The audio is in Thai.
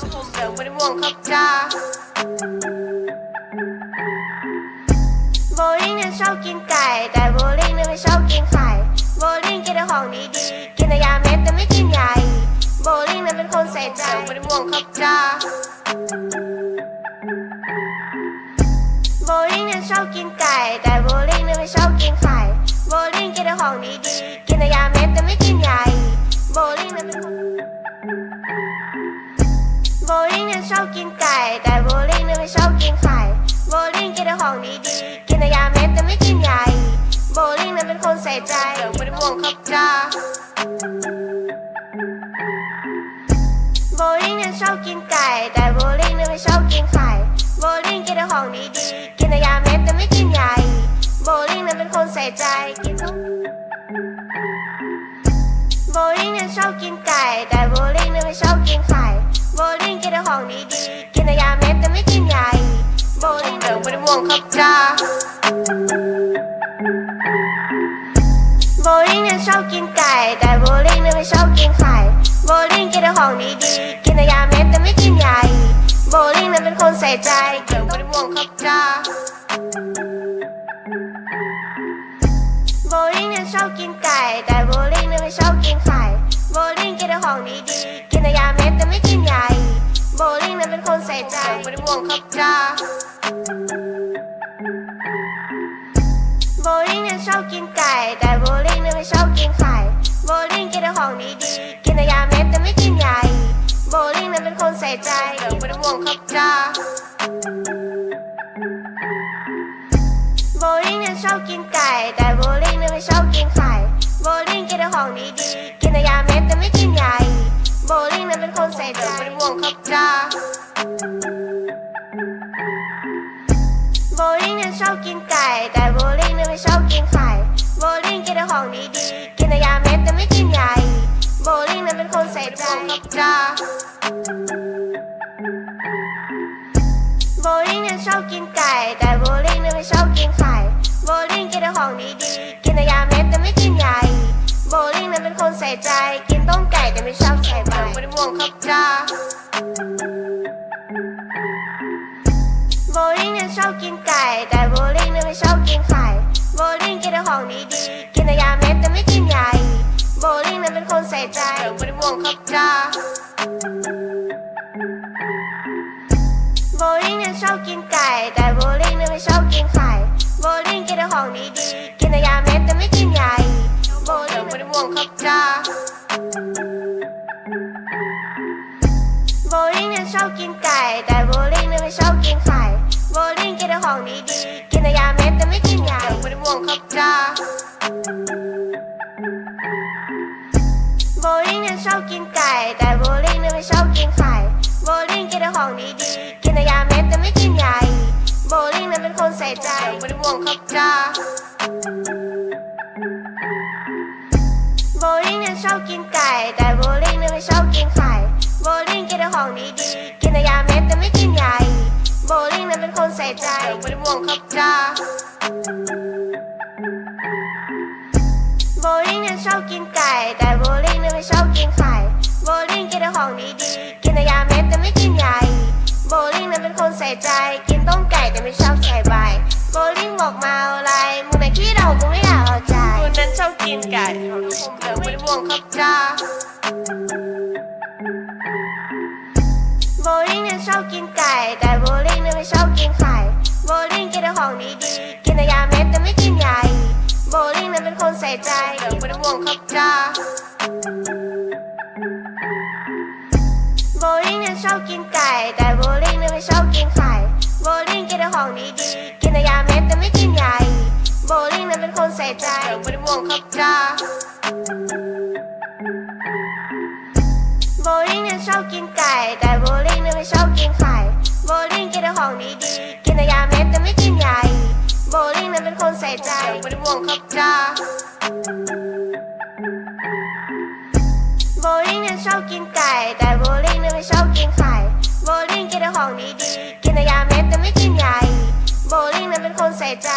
ผมเหลืองไม่ได้ม่วงครับจ้าโบลิ่งเนี่ยชอบกินไก่ แต่โบลิ่งเนี่ยไม่ชอบกินไข่โบลิ่งกินแต่ของดีๆ กินแต่ยาเม็ดแต่ไม่กินใยโบลิ่งเนี่ยเป็นคนใส่ใจไม่ได้ม่วงครับจ้าโบลิ่งเนี่ยชอบกินไก่ แต่โบลิ่งเนี่ยไม่ชอบกินไข่โบลิ่งกินแต่ของดีๆ เนี่ยไม่โบลิ่งกินแต่ของดีๆ กินแต่ยาเม็ดแต่ไม่กินใยโบลิ่งนี่ยเป็นคนใส่ใจเหลืองไม่ได้ม่วงครับจ้าโบลิ่งนี่ยชอบกินไก่ แต่โบลิ่งนี่ยไม่ชอบกินไข่ โบลิ่งกินแต่ของดีๆ กินแต่ยาเม็ดแต่ไม่กินใยโบลิ่งนี่ยเป็นคนใส่ใจ กินต้องโบลิ่งนี่ยชอบกินไก่ แต่โบลิ่งนี่ยไม่ชอบกินไข่ โบลิ่งกินแต่ของดีๆ กินแต่ยาเม็ดแต่ไม่กินใยโบลิ่ อบ่ได้ม่วงครับจ้าโบลิ่งเนี่ยชอบกินไก่ แต่โบลิ่งเนี่ยไม่ชอบกินไข่โบลิ่งกินแต่ของดีๆ กินแต่ยาเม็ดแต่ไม่กินใยโบลิ่งเนี่ยเป็นคนใส่ใจเหลืองไม่ได้ม่วงครับจ้าโบลิ่งเนี่ยชอบกินไก่ แต่โบลิ่งเนี่ยไม่ชอบกินไข่โบลิ่งกินแต่ของดีๆ กินแต่ยาเม็ดแต่ไม่กินใยโบลิ่งเนี่ยเป็นคนใส่ใจไม่ได้ม่วงครับจ้า โบลิ่งเนี่ยชอบกินไก่ แต่โบลิ่งเนี่ยไม่ชอบกินไข่ โบลิ่งกินแต่ของดีๆ กินแต่ยาเม็ดแต่ไม่กินใยโบลิ่งเนี่ยเป็นคนใส่ใจเหลืองไม่ได้ม่วงครับจ้าโบลิ่งเนี่ยชอบกินไก่ แต่โบลิ่งเนี่ยไม่ชอบกินไข่ โบลิ่งกินแต่ของดีๆ กินแต่ยาเม็ดแต่ไม่กินใยโบลิ่งเนี่ยเป็นคนใส่ใจ กินแต่ของดีๆ กินแต่ยาเม็ดแต่ไม่กินใยโบลิ่งนี่ยเป็นคนใส่ใจครับจ้าโบลิ่งนี่ยชอบกินไก่ แต่โบลิ่งนี่ยไม่ชอบกินไข่ โบลิ่งกินแต่ของดีๆ กินแต่ยาเม็ดแต่ไม่กินใยโบลิ่งนี่ยเป็นคนใส่ใจ กินต้มไก่แต่ไม่ชอบใส่ใบไม่ได้ม่วงครับจ้าโบลิ่งเนี่ยชอบกินไก่ แต่โบลิ่งเนี่ยไม่ชอบกินไข่ โบลิ่งกินแต่ของดีๆ ส่ใจไม่ได้ม่วงครับจ้าโบลิ่งเนี่ยชอบกินไก่ แต่โบลิ่งเนี่ยไม่ชอบกินไข่ โบลิ่งกินแต่ของดีๆ กินแต่ยาเม็ดแต่ไม่กินใยโบลิ่งไม่ได้วงครับจ้าโบลิ่งเนี่ยชอบกินไก่ แต่โบลิ่งเนี่ยไม่ชอบกินไข่ โบลิ่งกินแต่ของดีๆ กินแต่ยาเม็ดแต่ไม่กินใยไม่ได้ม่วงครับจ้า ชอบกินไก่ แต่โบลิ่งเนี่ยไม่ชอบกินไข่ โบลิ่งกินแต่ของดีๆ กินแต่ยาเม็ดแต่ไม่กินใหญ่โบลิ่งเนี่ยเป็นคนใส่ใจไม่ได้ม่วงครับจ้าโบลิ่งเนี่ยชอบกินไก่ แต่โบลิ่งเนี่ยไม่ชอบกินไข่ โบลิ่งกินแต่ของดีๆ กินแต่ยาเม็ดแต่ไม่กินใหญ่ ของดีๆ กินแต่ยาเม็ดแต่ไม่กินใยโบลิ่งเนี่ยเป็นคนใส่ใจ กินต้มไก่แต่ไม่ชอบใส่ใบโบลิ่งบอกมาเอาอะไร มึงไหนขี้เรากูไม่อยากเอาใจคนนั้นชอบกินไก่ของผมเหลืองไม่ได้ม่วงครับจ้าโบลิ่งเนี่ยชอบกินไก่ แต่โบลิ่งเนี่ยไม่ชอบกินไข่โบลิ่งกินแต่ของดีๆ กินแต่ยาเม็ดแต่ไม่กินใยโบลิ่งเนี่ยเป็นคนใส่ใจเหลืองไม่ได้ม่วงครับจ้า ไม่ชอบกินไข่โบลิ่งกินแต่ของดีๆ กินแต่ยาเม็ดแต่ไม่กินใยโบลิ่งนี่ยเป็นคนใส่ใจเหลืองไม่ได้ม่วงครับจ้าโบลิ่งเนี่ยชอบกินไก่ แต่โบลิ่งเนี่ยไม่ชอบกินไข่โบลิ่งกินแต่ของดีๆ กินแต่ยาเม็ดแต่ไม่กินใยโบลิ่งนี่ยเป็นคนใส่ใจเหลืองไม่ได้ม่วงครับจ้าโบลิ่งเนี่ยชอบกินไก่ แต่โบลิ่งเนี่ยไม่ชอบกินไข่ โบลิ่งกินแต่ของดีๆ กินแต่ยาเม็ดแต่ไม่กินใหญ่ โบลิ่งนั้นเป็นคนใส่ใจ